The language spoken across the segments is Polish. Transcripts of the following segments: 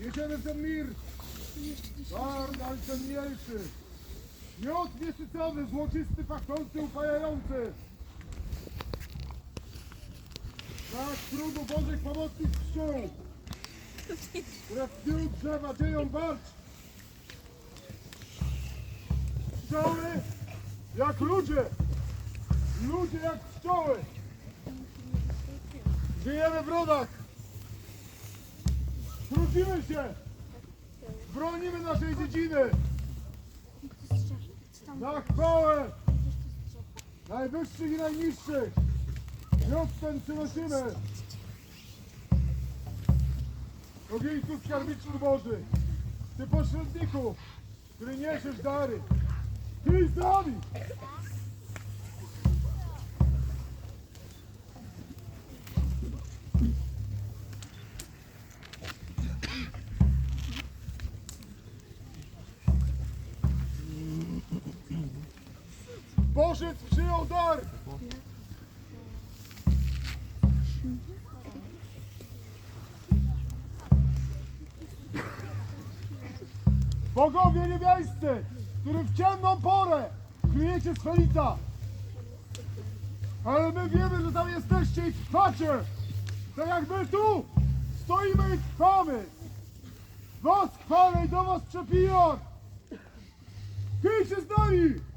Jedziemy w ten mir! Barn, ale cenniejszy! Miód mieszycowy, złocisty, pachnący, upajający! Tak, trudu Bożych pomocnik pszczół! Które w dniu drzewa dzieją walcz! Pszczoły jak ludzie! Ludzie jak pszczoły! Żyjemy w rodach! Trudzimy się. Bronimy naszej dziedziny. Na chwałę najwyższych i najniższych. Miód ten przynosimy. Ogieńcu skarbiczu Boży. Ty pośredniku, który niesiesz dary. Ty z nami. Bożec przyjął dar. Bogowie niebiańscy, którym w ciemną porę kryjecie swe lica. Ale my wiemy, że tam jesteście i trwacie. Tak jak my tu stoimy i trwamy. Was chwalę i do was przepijam. Kryj się z nami.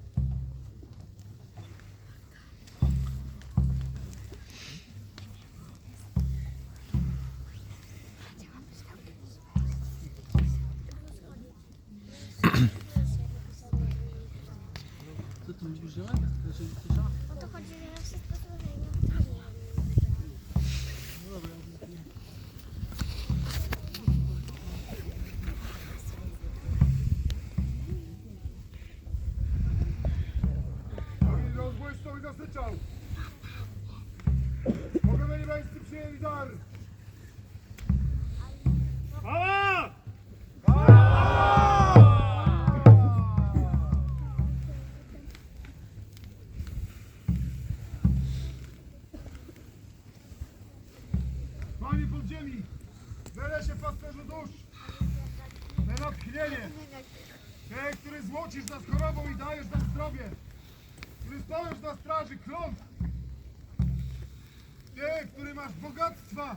Złocisz nas chorobą i dajesz nam zdrowie, który stoisz na straży kląt, Ty, który masz bogactwa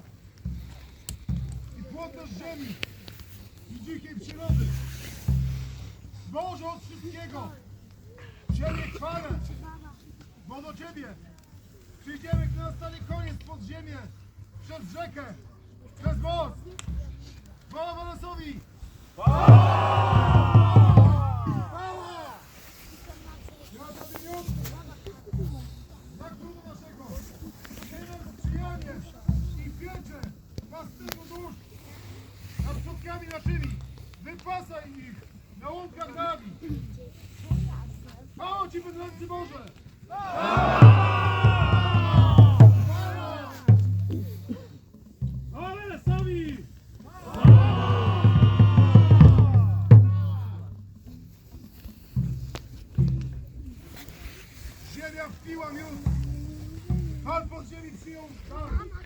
i płodność ziemi i dzikiej przyrody, Boże od wszystkiego, Ciebie chwalę, bo do Ciebie przyjdziemy, gdy nastanie koniec pod ziemię, przez rzekę, przez most. Chwała Walesowi! Chwała! I pieczę pasterzu dusz nad przodkami naszymi! Wypasaj ich na łąkach nami! Chwała Ci, bydlęcy Boże! Ale sami! Ziemia wpiła miód. Pan pod ziemi przyjął dar.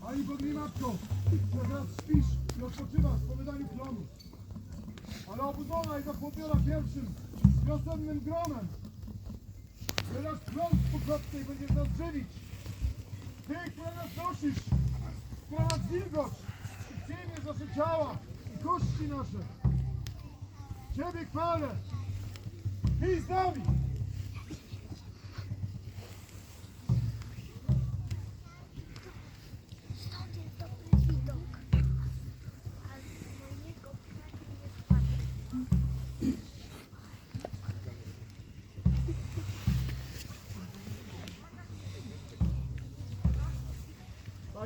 Pani Bogni Matko, że teraz śpisz i odpoczywasz po wydaniu plonu. Ale obudzona i zapłodniona pierwszym wiosennym gronem. Wydasz plon z pokładnej będziesz nas żywić. Ty, która nas nosisz, która nas wilgoć i przyjmiesz nasze ciała i kości nasze. Ciebie chwalę. Ty z nami.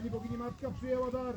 Pani Bogini Matka przyjęła dar.